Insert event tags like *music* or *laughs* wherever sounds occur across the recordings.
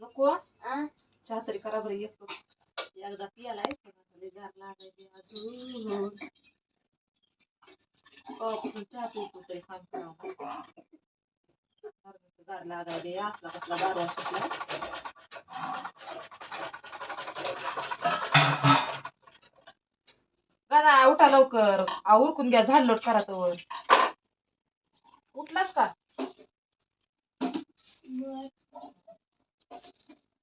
नको. आ? चहा तरी करा बरं येतो एकदा पियालाय लय गार लागायचे अजून. चहा पितो तरी काम करावं गार लागायले असला कसला गारवा सुटला गाणा उठा लवकर. आ उरकून घ्या झाडलोट करा तर उठलाच का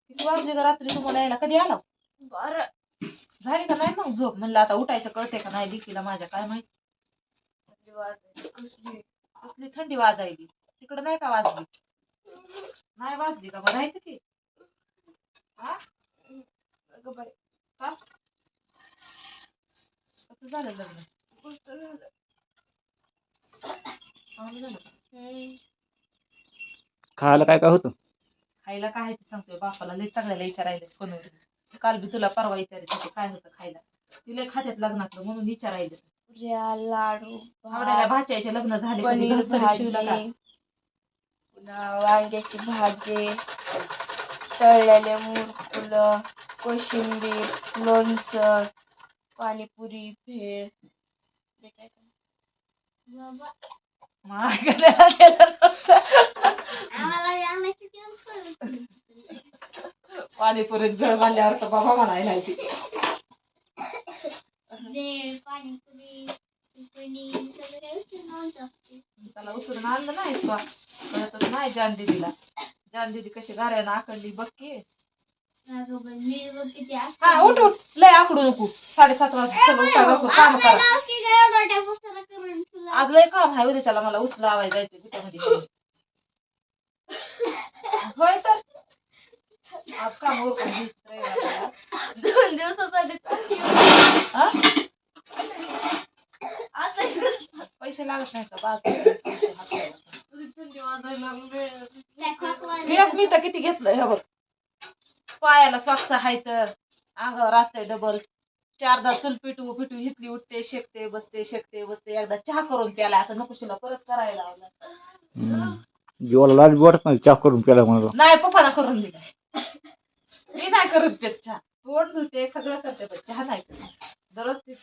किती वाजले ग रात्री तुम्हाला यायला कधी आला? बर. झाली का नाही मग झोप? म्हणलं आता उठायचं कळते का नाही लिखीला माझ्या? काय माहीत? कसली थंडी वाजायली. तिकडं नाही का वाजली? नाही वाजली का राहायचं की? हा? का कसं झालं लग्न? झालं? खायला काय काय होतं? खायला काय ते सांगतोय बापाला? लय सगळ्याला विचारायला फोनवर काल बी तुला परवा विचारत होते काय होतं खायला? तिला खात्यात लग्नातलं म्हणून विचारायचं पुऱ्या लाडू आवडायला भाच्याचे लग्न झाले कधी पनीर घरच तरी शिवला का? भाजी. पुन्हा वांग्याची भाजी. तळलेले मुरकुलं कोशिंबीर लोणचं पाणीपुरी भेळ? बाबा, गेलं नव्हतं. पाणीपुरीत भेळ मारल्यावर तर बाबा म्हणायला ती त्याला उचलून आणलं नाही कळतच नाही जान दिदीला जान दिदी कशी गाऱ्यानं आकडली बघ की. हा उठ उठ. लय आकडू नको. साडेसात वाजता सगळं उठा लवकर काम करा. आज लय काम आहे उद्याच्याला मला उचला आवाज जायचं गुटामध्ये होय तर. आज काम रविवारला. दोन दिवसासाठी? पैसे लागत नाही का? बाज. मी मी तर किती घेतलं हे बघ. पायाला सॉक्स आहे तर अंगावर असतंय डबल चारदा चल पिटू पिटू हितली उठते शेकते बसते शेकते बसते एकदा चहा करून प्याला. आता नकोशीला परत करायला लावला. जीवाला लाज वाटत नाही चहा करून प्याला म्हणलं नाही पप्पाला करून दिलाय मी नाही करत पेत चहा. तोंड धुते सगळं करते पण चहा नाही करत. दररोज ते.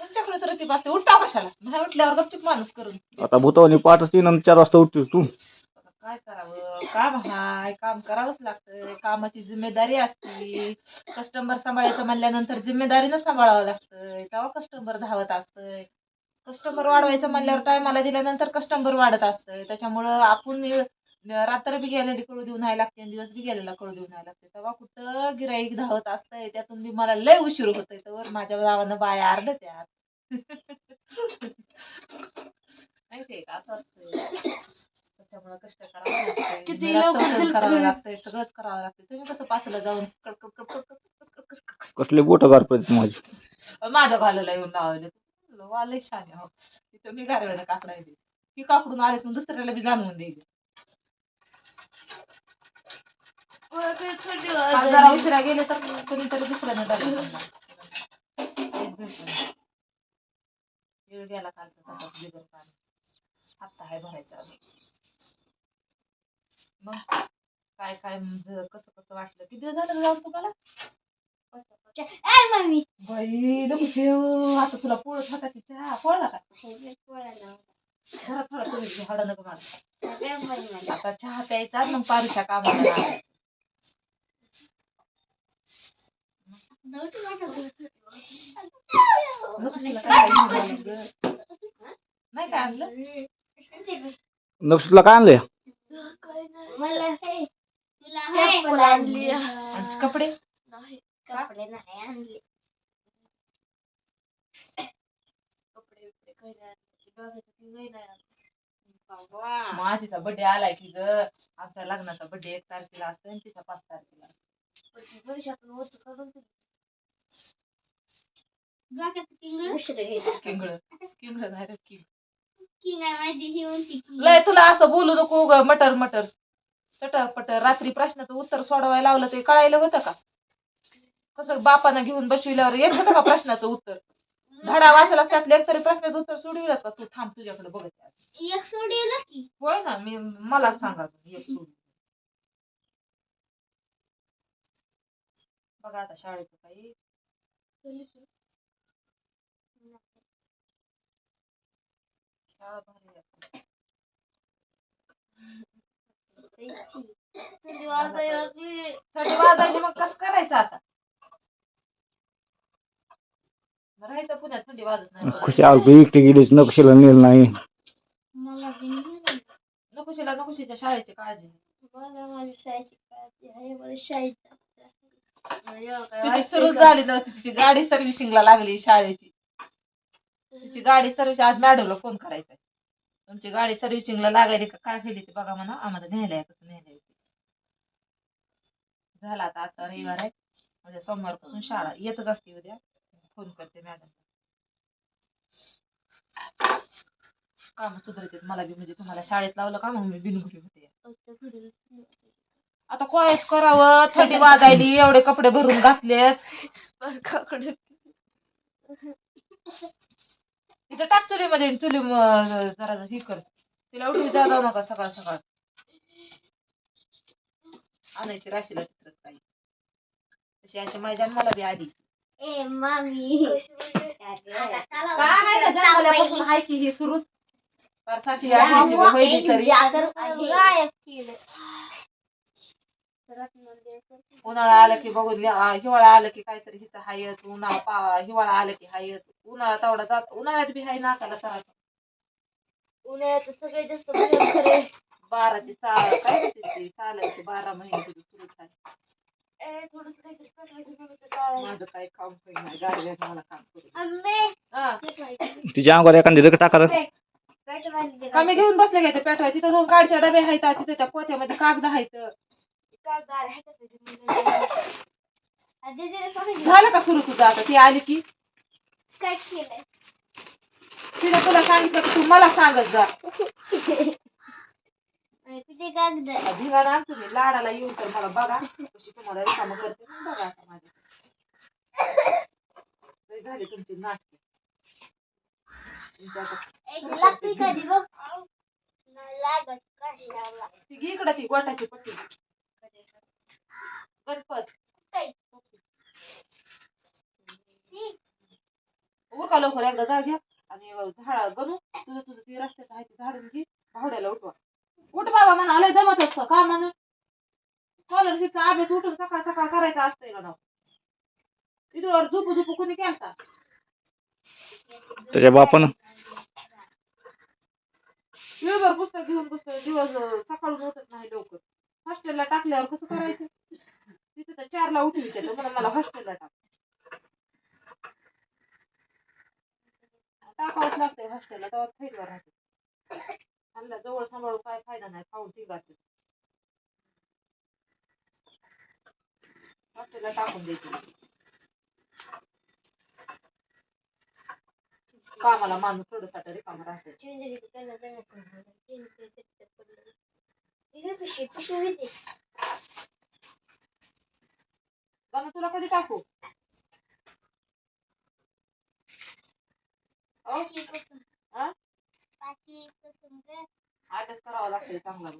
तुमच्याकडे तर ती बसते. उठा कशाला? नाही उठल्यावर गपचूप माणूस करून. आता भूतावनी पाठच तीन आणि चार वाजता उठतीस तू. काय करावं? काम हाय काम करावंच लागतंय कामाची जिम्मेदारी असते. कस्टमर सांभाळायचं म्हणल्यानंतर जिम्मेदारीनं सांभाळावं लागतंय. तेव्हा कस्टमर धावत असतंय. कस्टमर वाढवायचं म्हणल्यावर टायमाला दिल्यानंतर कस्टमर वाढत असतंय. त्याच्यामुळं आपण रात्र बी गेलेली कळू देऊन नाही लागते आणि दिवस बी गेलेला कळू देऊन नाही लागते. तेव्हा कुठं गिराईक धावत असतंय त्यातून बी मला लय उशीर होतोय. तर माझ्या गावानं बाया आरडत्यात. *laughs* माहितीये का? असं असतंय. त्याच्यामुळे कष्ट करावे लागतंय. सगळंच करावं लागतंय. तुम्ही कसं पाचला जाऊन कसले बोट गारपत माझी? माझं घालायला येऊन लावले वालय शाने हो. तिथं मी घालवायला काकडा येते ती काकडून आले दुसऱ्याला बी जाणवून देईल जरा उशिरा गेले तर कोणीतरी दुसऱ्याने डबा वेळ गेला आत्ता भरायचा मग काय काय म्हणजे कसं कसं वाटलं? किती दिवस झालं जाऊन तुम्हाला. बाई नको शेव. आता तुला पोळत होता की चहा? पोळला का हे पोळ्याला. जरा थोडा तुम्ही हड नको मला. आता चहा प्यायचा आणि मग पारुच्या कामाला तुला? नाही काय आणलं? नक्षीला काय आणलंय? चप्पल आणली. आणि कपडे? नाही कपडे नाही आणले. कपडे बिपडे काही नाही आणले. माझीचा बर्थडे आलाय की ग. आमच्या लग्नाचा बर्थडे एक तारखेला असतो आणि तिचा पाच तारखेला असतो. वर्षातून काढून. किंगळ? किंगळ. नाही रे किंग ही लय तुला असं बोलू नको ग मटर मटर. चटापट रात्री प्रश्नाचं उत्तर सोडवायला लावलं ते कळायला होतं का? कसं बापांना घेऊन बसविल्यावर येत होतं का प्रश्नाचं उत्तर? धडा वाचला असतात एक तरी प्रश्नाचं उत्तर सोडविलंच का तू? थांब तुझ्याकडे बघत. एक की. होय ना मी मला सांगा एक बघा आता शाळेचं काही. शाळा भारी थंडी वाजायला लागली. थंडी वाजायली मग कसं करायचं आता राहायचं पुण्यात थंडी वाजत नाही खुशी तू एकटी गेलीस नक्षीला नेलं नाही मला बी नाही. नकोशीला नकोशीच्या शाळेची काळजी मला शाळेची काळजी आहे तिची सुरू? झाली नव्हती तिची गाडी सर्व्हिसिंगला लागली शाळेची तिची गाडी सर्व्हिस आज मॅडमला फोन करायचा. तुमची गाडी सर्व्हिसिंगला लागायली का? काय केली ते बघा म्हणा. आम्हाला न्यायला कसं न्यायला झाला आता आता रविवार आहे. उद्या सोमवारपासून शाळा येतच असते उद्या. फोन करते मॅडम काम सुधारते मला बी म्हणजे तुम्हाला शाळेत लावलं का मग मी बिनगुरी होते आता कायच करावं? थंडी वाजायली एवढे कपडे भरून घातलेच तिथं टाक चुलीमध्ये चुली म- जरा हे कर. तिला उठून जा जाऊ नका सकाळ सकाळ. आणायची राशीला तिथं काही. तशी अशी मैदान मला बी आधी ए मामी काय नाही का जन्मल्यापासून हाय की ही सुरूच? फार साखी आठवीची बी होईली तरी गायब केलं उन्हाळा आला की बघून हिवाळा आला की काहीतरी हिचं हायच उन्हाळा पा हिवाळा आला की हायच. उन्हाळा तेवढा जात उन्हाळ्यात बी हाय नाकाला त्रास उन्हाळ्यात सगळ्यात जास्त. बाराची साल काय सालाची बारा महिने नव्हतं तर काय? माझं काही काम होईना गाडव्यात मला काम करू आंबे, हा. पेटवायचं. तिच्या अंगावर एखादी टाका कमी घेऊन बसले काय ते पेटवाय तिथं दोन काडच्या डबे आहेत तिथे त्या पोत्यामध्ये कागद आहेत. झालं का सुरू तुझं आता? ती आली की? काय केलंय? तिने तुला सांगितलं की तू मला सांगत जा. कागद आणतो मी. लाडाला येऊन तर मला बघा. कशी तुम्हाला रिकामं करते. मग बघा आता माझी. झाली तुमची नाटके. तुमची आता एक लागते कधी बघ. लागत काही लावला ती घे इकडं ती गोटाची पट्टी. गणपत. उरका लवकर एकदा जा घ्या आणि झाड गणू. तुझं तुझं ती रस्त्याचं आहे ते झाडून घे भावड्याला उठवा. उठ बाबा म्हणा आलंय जमत असतं का म्हण स्कॉलरशिपचा अभ्यास उठून सकाळ सकाळ करायचा असतंय का इथं झोपू झोपू कोणी केलता? त्याच्या बापानं. वेळभर पुस्तक घेऊन पुस्तक दिवस सकाळून उठत नाही लवकर. हॉस्टेलला टाकल्यावर कसं करायचं? तिथे तर चारला उठवी त्याला मला मला हॉस्टेलला टाक टाकावंच लागतंय हॉस्टेलला तेव्हाच फाईटवर राहते. आणला जवळ सांभाळून काय फायदा नाही खाऊन ठीक ठिकाच हॉस्टेलला टाकून द्यायचं कामाला माणूस थोडंसा तरी काम राहते चिंजरी त्यांना त्यांना करून चिंजरी त्याच्यात पडलं. तिथे कशी पिशवी होती. गाणं तुला कधी टाकू? अभ्यास करावा लागतोय चांगला.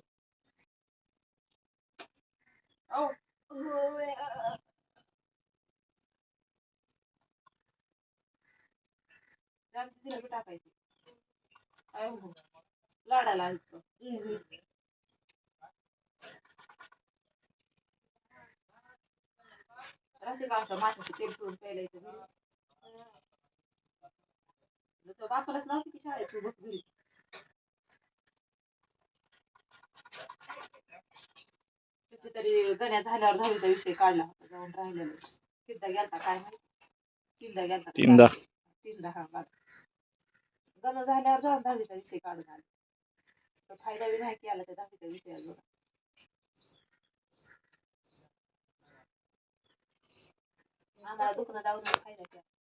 जाम तिला टाकायची? काय हो. लाडाला राहते आमच्या माठाचे तेल पिऊन प्यायला घरी तो बापालाच नव्हती की शाळेत तू बस घरी त्याची तरी गण्या झाल्यावर दहावीचा विषय काढला होता जाऊन राहिलेला तीनदा गेलता काय माहिती तीनदा गेलता का तीनदा. तीनदा हा बाद गण झाल्यावर जाऊन दहावीचा विषय काढून आला तर फायदा बी नाही केला त्या दहावीचा विषयाला Naman, lalo na.